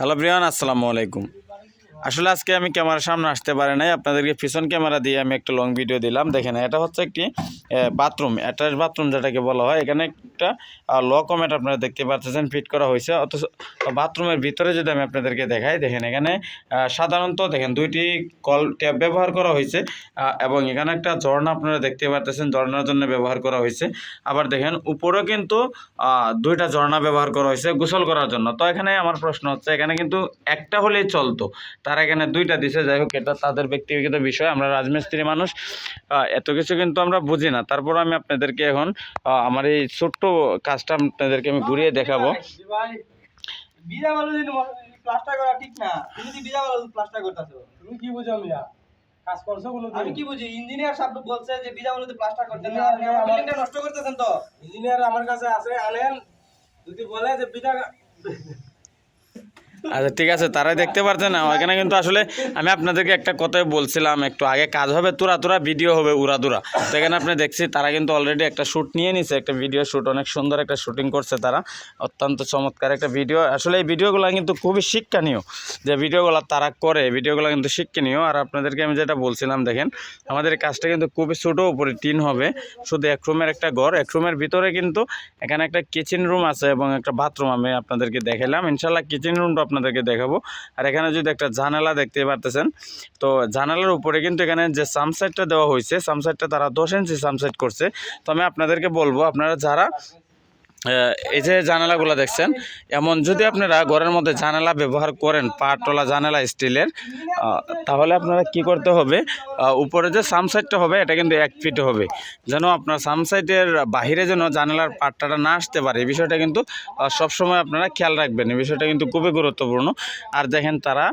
Hello Brian, আসসালামু আলাইকুম। আসলে আজকে আমি ক্যামেরার সামনে আসতে পারি নাই, আপনাদেরকে পিছন ক্যামেরা দিয়ে আমি একটা লং ভিডিও দিলাম। দেখেন, এটা হচ্ছে একটি বাথরুম অ্যাটাচ বাথরুম যেটাকে বলা হয়, এখানে একটা ল কমেট আপনারা দেখতে পাচ্ছেন ফিট করা হয়েছে। অথচ বাথরুমের ভিতরে যদি আমি আপনাদেরকে দেখাই, দেখেন এখানে সাধারণত দেখেন দুইটি কল ট্যাপ ব্যবহার করা হয়েছে এবং এখানে একটা ঝর্ণা আপনারা দেখতে পাচ্ছেন ঝর্ণার জন্য ব্যবহার করা হয়েছে। আবার দেখেন উপরেও কিন্তু দুইটা ঝর্ণা ব্যবহার করা হয়েছে গোসল করার জন্য। তো এখানে আমার প্রশ্ন হচ্ছে, এখানে কিন্তু একটা হলেই চলতো। তারা এখানে দুইটা দিছে, যাই হোক, এটা তাদের ব্যক্তিগত বিষয়, আমরা রাজমিস্ত্রি মানুষ এত কিছু কিন্তু আমরা বুঝি না। তারপর আমি আপনাদেরকে এখন আমার এই ছোট্ট কাজটা আপনাদেরকে আমি ঘুরিয়ে দেখাবো। বিজা প্লাস্টার করা ঠিক না তুমি যদি বিজা বালু প্লাস্টার করতেছো তুমি কি বুঝো মিয়া কাজ করছ আমি কি বুঝি? ইঞ্জিনিয়ার সাহেব বলছে যে বিজা বালুতে প্লাস্টার করতে না আপনি আমার বিল্ডিংটা নষ্ট করতেছেন তো? ইঞ্জিনিয়ার আমার কাছে আছে আনেন। যদি বলে যে বিটা আচ্ছা ঠিক আছে, তারাই দেখতে পারছেন না। এখানে কিন্তু আসলে আমি আপনাদেরকে একটা কথাই বলছিলাম, একটু আগে কাজ হবে, তোরা তোরা ভিডিও হবে উড়াদুরা তো এখানে আপনি দেখছি, তারা কিন্তু অলরেডি একটা শ্যুট নিয়ে নিছে, একটা ভিডিও শ্যুট অনেক সুন্দর একটা শ্যুটিং করছে তারা। অত্যন্ত চমৎকার একটা ভিডিও আসলে এই ভিডিওগুলো কিন্তু খুবই শিক্ষণীয়, যে ভিডিওগুলো তারা করে ভিডিওগুলো কিন্তু শিক্ষণীয়। আর আপনাদেরকে আমি যেটা বলছিলাম, দেখেন, আমাদের কাজটা কিন্তু খুবই ছোটো, উপরে টিন হবে। শুধু এক রুমের একটা ঘর, এক রুমের ভিতরে কিন্তু এখানে একটা কিচেন রুম আছে এবং একটা বাথরুম আমি আপনাদেরকে দেখালাম ইনশাল্লাহ কিচেন রুমটা আপনাদেরকে দেখাবো। আর এখানে যদি একটা জানালা দেখতে পারতেছেন, তো জানালার উপরে কিন্তু এখানে যে সামসাইডটা দেওয়া হয়েছে সামসাইডটা তারা দশ ইঞ্চি সামসাইড করছে। তো আমি আপনাদেরকে বলব, আপনারা যারা এই যে জানালাগুলো দেখছেন, এমন যদি আপনারা ঘরের মধ্যে জানালা ব্যবহার করেন পাটলা জানালা স্টিলের তাহলে আপনারা কি করতে হবে উপরে যে সামসাইডটা হবে, এটা কিন্তু এক ফিট হবে। যেন আপনার সামসাইডের বাহিরে যেন জানালার পাট্টাটা না আসতে পারে, এই বিষয়টা কিন্তু সবসময় আপনারা খেয়াল রাখবেন। এই বিষয়টা কিন্তু খুবই গুরুত্বপূর্ণ। আর দেখেন তারা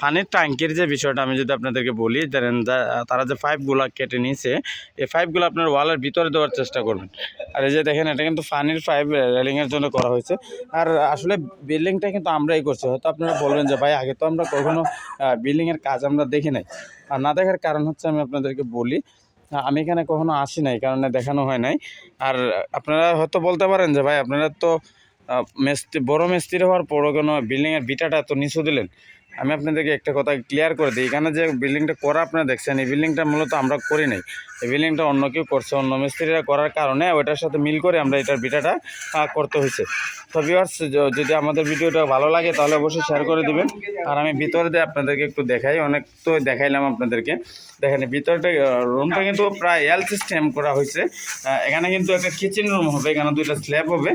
পানির ট্যাঙ্কির যে বিষয়টা আমি যদি আপনাদেরকে বলি যা- তারা যে পাইপগুলো কেটে নিয়েছে, এই পাইপগুলো আপনার ওয়ালের ভিতরে দেওয়ার চেষ্টা করবেন। আর এই যে দেখেন, এটা কিন্তু পানির পাইপ, রেলিংয়ের জন্য করা হয়েছে। আর আসলে বিল্ডিংটা কিন্তু আমরাই করছি। হয়তো আপনারা বলবেন যে, ভাই, আগে তো আমরা কখনো বিল্ডিংয়ের কাজ আমরা দেখি নাই। আর না দেখার কারণ হচ্ছে আমি আপনাদেরকে বলি, আমি এখানে কখনো আসি নাই কারণে দেখানো হয় নাই। আর আপনারা হয়তো বলতে পারেন যে, ভাই, আপনারা তো মেস্তি, বড় মিস্ত্রি হওয়ার পরও কেন বিল্ডিংয়ের বিটাটা তো নিচু দিলেন। আমি আপনাদেরকে একটা কথা ক্লিয়ার করে দিই। এখানে যে বিল্ডিংটা করা আপনারা দেখছেন, এই বিল্ডিংটা মূলত আমরা করি নাই। এই বিল্ডিংটা অন্য কেউ করছে, অন্য মিস্ত্রিরা করার কারণে ওইটার সাথে মিল করে আমরা এটার বিটাটা করতে হয়েছে। তো ভিউয়ার্স যদি আমাদের ভিডিওটা ভালো লাগে তাহলে অবশ্যই শেয়ার করে দিবেন। আর আমি ভিতরে দিয়ে আপনাদেরকে একটু দেখাই, অনেক তো দেখাইলাম আপনাদেরকে। দেখেন, ভিতরটা রুমটা কিন্তু প্রায় এল সিস্টেম করা হয়েছে। এখানে কিন্তু একটা কিচেন রুম হবে, এখানে দুইটা স্ল্যাব হবে।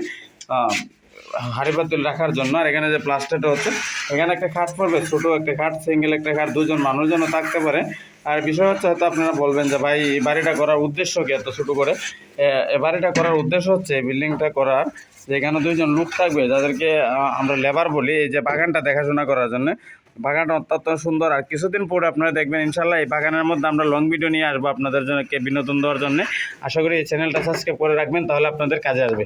হাড়ি পাতিল রাখার জন্য, আর এখানে যে প্লাস্টারটা হচ্ছে, এখানে একটা খাট পড়বে, ছোটো একটা খাট সিঙ্গেল একটা খাট, দুজন মানুষ যেন থাকতে পারে। আর বিষয় হচ্ছে হয়তো আপনারা বলবেন যে, ভাই, এই বাড়িটা করার উদ্দেশ্য কি এত ছোটো করে? এ- বাড়িটা করার উদ্দেশ্য হচ্ছে, এই বিল্ডিংটা করার যে এখানে দুইজন লোক থাকবে, যাদেরকে আমরা লেবার বলি, এই যে বাগানটা দেখাশোনা করার জন্য। বাগানটা অত্যন্ত সুন্দর, আর কিছুদিন পরে আপনারা দেখবেন ইনশাল্লাহ এই বাগানের মধ্যে আমরা লং ভিডিও নিয়ে আসব আপনাদের জন্য বিনোদন দেওয়ার জন্য। আশা করি এই চ্যানেলটা সাবস্ক্রাইব করে রাখবেন, তাহলে আপনাদের কাজে আসবে।